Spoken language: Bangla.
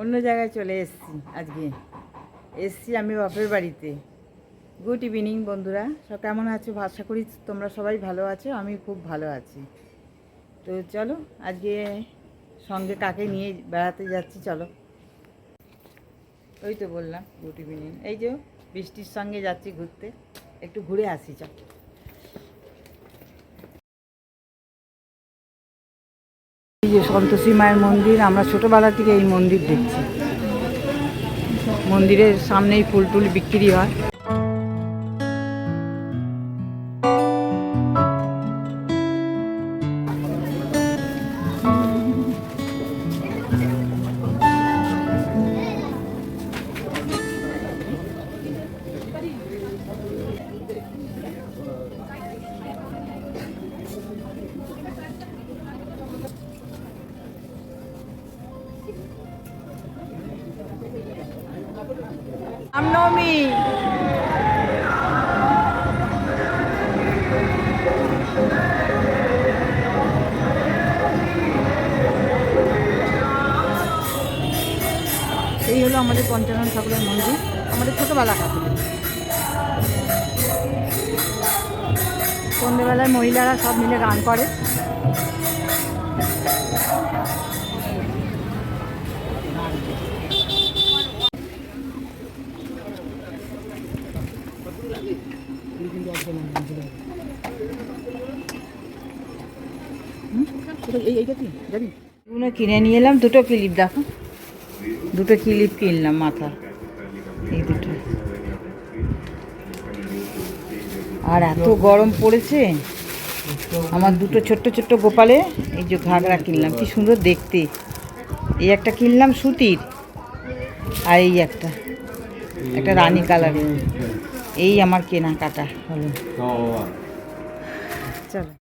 অন্য জায়গায় চলে এসেছি আজকে। এসছি আমি বাপের বাড়িতে। গুড ইভিনিং বন্ধুরা। সব কেমন আছো? আশা করি তোমরা সবাই ভালো আছো আমি খুব ভালো আছি। তো চলো, আজকে সঙ্গে কাকে নিয়ে বেড়াতে যাচ্ছি চলো। ওই তো বললাম, গুড ইভিনিং। এই যে বৃষ্টির সঙ্গে যাচ্ছি ঘুরতে। একটু ঘুরে আসি, চল। যে সন্তোষী মায়ের মন্দির, আমরা ছোটোবেলা থেকে এই মন্দির দেখছি। মন্দিরের সামনেই ফুল টুল বিক্রি হয়। রামনবমী। এই হলো আমাদের পঞ্চানন ঠাকুরের মন্দির, আমাদের ছোটোবেলা ঠাকুর সন্ধ্যেবেলায় মহিলারা সব মিলে গান করে। এগুলো কিনে নিয়ে এলাম দুটো ক্লিপ দেখো। দুটো ক্লিপ কিনলাম মাথা এই দুটো। আর এত গরম পড়েছে। আমার দুটো ছোট্ট ছোট্ট গোপালে এই যে ঘাগরা কিনলাম কি সুন্দর দেখতে। এই একটা কিনলাম সুতির আর এই একটা একটা রানী কালারের। এই আমার কেনাকাটা হলো। চলো।